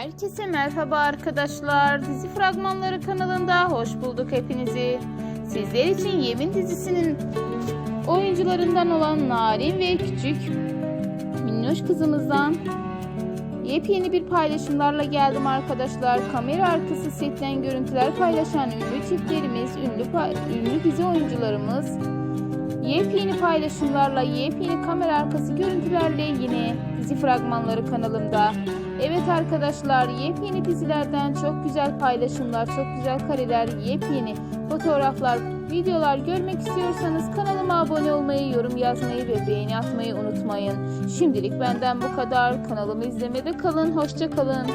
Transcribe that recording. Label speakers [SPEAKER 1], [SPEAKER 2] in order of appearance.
[SPEAKER 1] Herkese merhaba arkadaşlar. Dizi fragmanları kanalında hoş bulduk hepinizi. Sizler için Yemin dizisinin oyuncularından olan Narin ve küçük minnoş kızımızdan yepyeni bir paylaşımlarla geldim arkadaşlar. Kamera arkası setten görüntüler paylaşan ünlü çiftlerimiz, ünlü, ünlü dizi oyuncularımız Yepyeni paylaşımlarla, yepyeni kamera arkası görüntülerle yine dizi fragmanları kanalımda. Evet arkadaşlar, yepyeni dizilerden çok güzel paylaşımlar, çok güzel kareler, yepyeni fotoğraflar, videolar görmek istiyorsanız kanalıma abone olmayı, yorum yazmayı ve beğeni atmayı unutmayın. Şimdilik benden bu kadar. Kanalımı izlemede kalın, hoşça kalın.